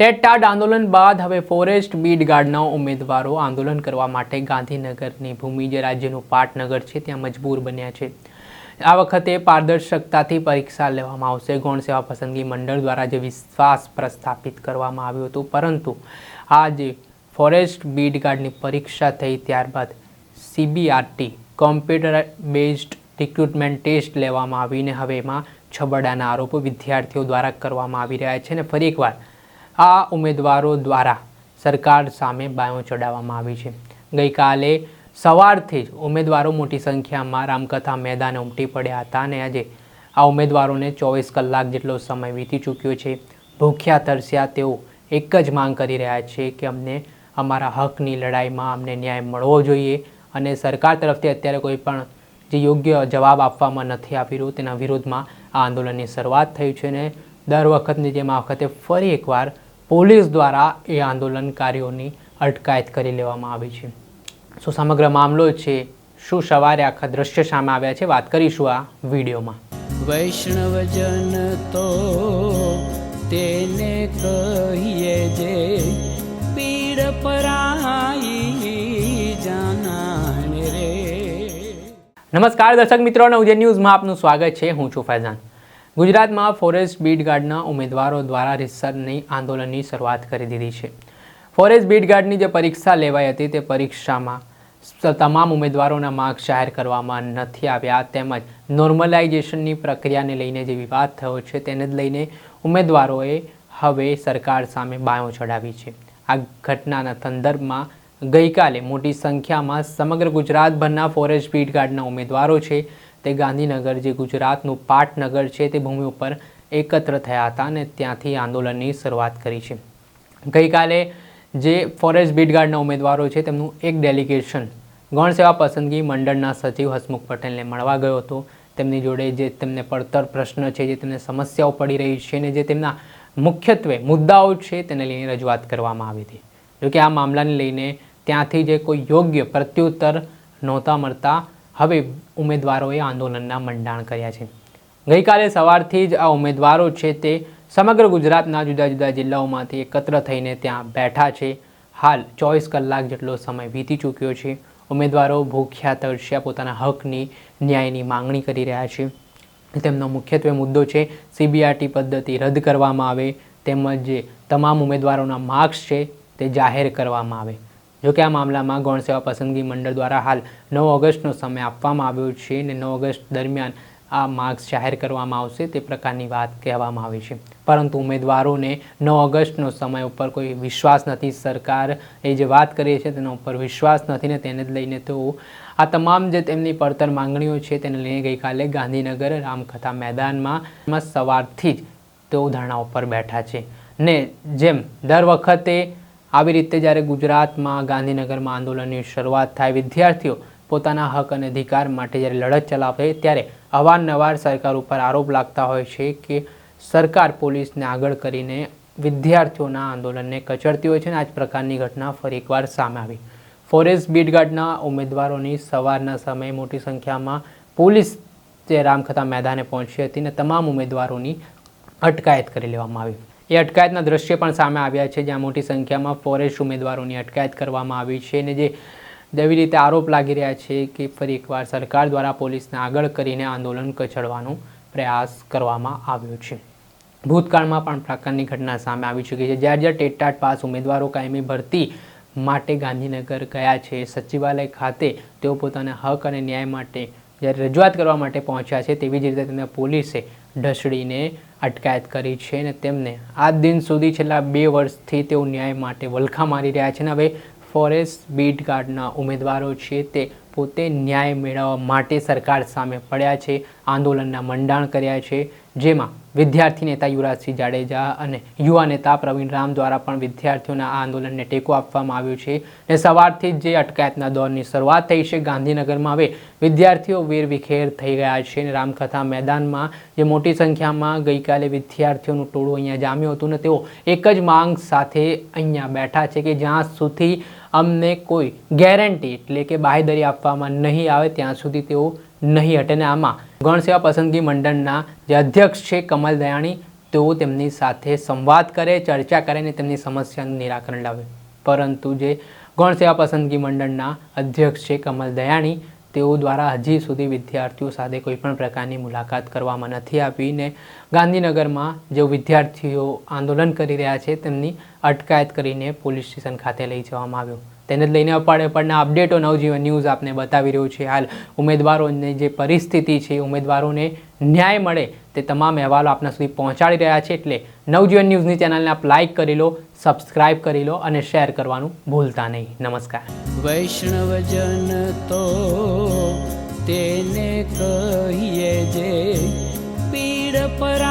TET TAT આંદોલન બાદ હવે ફોરેસ્ટ બીટ ગાર્ડના ઉમેદવારો આંદોલન કરવા માટે ગાંધીનગરની ભૂમિ, જે રાજ્યનું પાટનગર છે, ત્યાં મજબૂર બન્યા છે. આ વખતે પારદર્શકતાથી પરીક્ષા લેવામાં આવશે. ગૌણ સેવા પસંદગી મંડળ દ્વારા જે વિશ્વાસ પ્રસ્થાપિત કરવામાં આવ્યું હતું, પરંતુ આ જે ફોરેસ્ટ બીટ ગાર્ડની પરીક્ષા થઈ ત્યારબાદ CBRT computer based recruitment test લેવામાં આવીને હવે એમાં છબડાના આરોપો વિદ્યાર્થીઓ દ્વારા કરવામાં આવી રહ્યા છે. અને ફરી એકવાર આ ઉમેદવારો દ્વારા સરકાર સામે બાયો ચડાવવામાં આવી છે. ગઈકાલે સવારથી જ ઉમેદવારો મોટી સંખ્યામાં રામકથા મેદાને ઉમટી પડ્યા હતા અને આજે આ ઉમેદવારોને ચોવીસ કલાક જેટલો સમય વીતી ચૂક્યો છે. ભૂખ્યા, તરસ્યા તેઓ એક જ માંગ કરી રહ્યા છે કે અમને અમારા હકની લડાઈમાં અમને ન્યાય મળવો જોઈએ અને સરકાર તરફથી અત્યારે કોઈ પણ જે યોગ્ય જવાબ આપવામાં નથી આવી રહ્યું તેના વિરોધમાં આ આંદોલનની શરૂઆત થઈ છે અને દર વખતની જેમ આ વખતે ફરી એકવાર પોલીસ દ્વારા એ આંદોલનકારીઓની અટકાયત કરી લેવામાં આવી છે. શું સમગ્ર મામલો છે શું સવારે આખા દ્રશ્ય સામે આવ્યા છે વાત કરીશું આ વિડીયોમાં. વૈષ્ણવજન તો તેને કહીએ જે પીડ પરાઈ જાનાને રે. નમસ્કાર દર્શક મિત્રો ઉદય ન્યૂઝમાં આપનું સ્વાગત છે. હું છું ફૈઝાન. ગુજરાતમાં ફોરેસ્ટ બીટ ગાર્ડના ઉમેદવારો દ્વારા રીતસરની આંદોલનની શરૂઆત કરી દીધી છે. ફોરેસ્ટ બીટ ગાર્ડની જે પરીક્ષા લેવાઈ હતી તે પરીક્ષામાં તમામ ઉમેદવારોના માર્ક્સ જાહેર કરવામાં નથી આવ્યા. તેમજ નોર્મલાઇઝેશનની પ્રક્રિયાને લઈને જે વિવાદ થયો છે તેને જ લઈને ઉમેદવારોએ હવે સરકાર સામે બાયો ચડાવી છે. આ ઘટનાના સંદર્ભમાં ગઈકાલે મોટી સંખ્યામાં સમગ્ર ગુજરાતભરના ફોરેસ્ટ બીટ ગાર્ડના ઉમેદવારો છે તે ગાંધીનગર જે ગુજરાતનું પાટનગર છે તે ભૂમિ ઉપર એકત્ર થયા હતા અને ત્યાંથી આંદોલનની શરૂઆત કરી છે. ગઈકાલે જે ફોરેસ્ટ બીટગાર્ડના ઉમેદવારો છે તેમનું એક ડેલિગેશન ગણસેવા પસંદગી મંડળના સચિવ હસમુખ પટેલને મળવા ગયો હતો. તેમની જોડે જે તેમને પડતર પ્રશ્ન છે, જે તેમને સમસ્યાઓ પડી રહી છે અને જે તેમના મુખ્યત્વે મુદ્દાઓ છે તેને લઈને રજૂઆત કરવામાં આવી હતી. જોકે આ મામલાને લઈને ત્યાંથી જે કોઈ યોગ્ય પ્રત્યુત્તર નહોતા મળતા હવે ઉમેદવારોએ આંદોલનના મંડાણ કર્યા છે. ગઈકાલે સવારથી જ આ ઉમેદવારો છે તે સમગ્ર ગુજરાતના જુદા જુદા જિલ્લાઓમાંથી એકત્ર થઈને ત્યાં બેઠા છે. હાલ ચોવીસ કલાક જેટલો સમય વીતી ચૂક્યો છે. ઉમેદવારો ભૂખ્યા, તરસ્યા, પોતાના હકની ન્યાયની માંગણી કરી રહ્યા છે. તેમનો મુખ્યત્વે મુદ્દો છે સીબીઆરટી પદ્ધતિ રદ કરવામાં આવે, તેમજ તમામ ઉમેદવારોના માર્ક્સ છે તે જાહેર કરવામાં આવે. જોકે આ મામલામાં ગૌણ સેવા પસંદગી મંડળ દ્વારા હાલ નવ ઓગસ્ટનો સમય આપવામાં આવ્યો છે અને નવ ઓગસ્ટ દરમિયાન આ માર્ક્સ જાહેર કરવામાં આવશે તે પ્રકારની વાત કહેવામાં આવી છે. પરંતુ ઉમેદવારોને નવ ઓગસ્ટનો સમય ઉપર કોઈ વિશ્વાસ નથી. સરકાર એ જે વાત કરી છે તેના ઉપર વિશ્વાસ નથી ને તેને જ લઈને તેઓ આ તમામ જે તેમની પડતર માંગણીઓ છે તેને લઈને ગઈકાલે ગાંધીનગર રામકથા મેદાનમાં સવારથી જ તેઓ ધરણા ઉપર બેઠા છે. ને જેમ દર વખતે આવી રીતે જ્યારે ગુજરાતમાં ગાંધીનગરમાં આંદોલનની શરૂઆત થાય, વિદ્યાર્થીઓ પોતાના હક અને અધિકાર માટે જ્યારે લડત ચલાવે ત્યારે અવારનવાર સરકાર ઉપર આરોપ લાગતા હોય છે કે સરકાર પોલીસને આગળ કરીને વિદ્યાર્થીઓના આંદોલનને કચડતી હોય છે અને આ જ પ્રકારની ઘટના ફરી એકવાર સામે આવી. ફોરેસ્ટ બીટગાર્ડના ઉમેદવારોની સવારના સમયે મોટી સંખ્યામાં પોલીસ જે રામકથા મેદાને પહોંચી હતી અને તમામ ઉમેદવારોની અટકાયત કરી લેવામાં આવી. એ અટકાયતના દ્રશ્ય પણ સામે આવ્યા છે, જ્યાં મોટી સંખ્યામાં ફોરેસ્ટ ઉમેદવારોની અટકાયત કરવામાં આવી છે અને જે દેવી રીતે આરોપ લાગી રહ્યા છે કે ફરી એકવાર સરકાર દ્વારા પોલીસને આગળ કરીને આંદોલન કચડવાનો પ્રયાસ કરવામાં આવ્યો છે. ભૂતકાળમાં પણ પ્રકારની ઘટના સામે આવી ચૂકી છે. જ્યાં જ્યાં ટેટટાટ પાસ ઉમેદવારો કાયમી ભરતી માટે ગાંધીનગર ગયા છે, સચિવાલય ખાતે તેઓ પોતાના હક અને ન્યાય માટે જ્યારે રજૂઆત કરવા માટે પહોંચ્યા છે, તેવી જ રીતે તેમને પોલીસે ઢસડીને અટકાયત કરી છે અને તેમને આજ દિન સુધી છેલ્લા બે વર્ષથી તેઓ ન્યાય માટે વલખા મારી રહ્યા છે અને હવે ફોરેસ્ટ બીટ ગાર્ડના ઉમેદવારો છે તે પોતે ન્યાય મેળવવા માટે સરકાર સામે પડ્યા છે, આંદોલનના મંડાણ કર્યા છે, જેમાં વિદ્યાર્થી નેતા યુવરાજસિંહ જાડેજા અને યુવા નેતા પ્રવીણ રામ દ્વારા પણ વિદ્યાર્થીઓના આંદોલનને ટેકો આપવામાં આવ્યો છે ને સવારથી જ જે અટકાયતના દોરની શરૂઆત થઈ છે, ગાંધીનગરમાં હવે વિદ્યાર્થીઓ વેરવિખેર થઈ ગયા છે અને રામકથા મેદાનમાં જે મોટી સંખ્યામાં ગઈકાલે વિદ્યાર્થીઓનું ટોળું અહીંયા જામ્યું હતું ને તેઓ એક જ માંગ સાથે અહીંયા બેઠા છે કે જ્યાં સુધી અમને કોઈ ગેરંટી એટલે કે બાહેદરી આપવામાં નહીં આવે ત્યાં સુધી તેઓ નહીં હટે ને આમાં ગણ સેવા પસંદગી મંડળના જે અધ્યક્ષ છે કમલ દયાણી, તેઓ તેમની સાથે સંવાદ કરે, ચર્ચા કરે અને તેમની સમસ્યાનું નિરાકરણ લાવે. પરંતુ જે ગણ સેવા પસંદગી મંડળના અધ્યક્ષ છે કમલ દયાણી તેઓ દ્વારા હજી સુધી વિદ્યાર્થીઓ સાથે કોઈપણ પ્રકારની મુલાકાત કરવામાં નથી આવી ને ગાંધીનગરમાં જે વિદ્યાર્થીઓ આંદોલન કરી રહ્યા છે, તેમની અટકાયત કરીને પોલીસ સ્ટેશન ખાતે લઈ જવામાં આવ્યું. તેને લઈને અપાડે પડના અપડેટો નવજીવન ન્યૂઝ આપને બતાવી રહ્યું છે. હાલ ઉમેદવારોની જે પરિસ્થિતિ છે, ઉમેદવારોને ન્યાય મળે તે તમામ અહેવાલો આપના સુધી પહોંચાડી રહ્યા છે. એટલે નવજીવન ન્યૂઝની ચેનલને આપ લાઇક કરી લો સબસ્ક્રાઇબ કરી લો અને શેર કરવાનું ભૂલતા નહીં. નમસ્કાર. વૈષ્ણવજન તો તેને કહીએ જે પીડ પર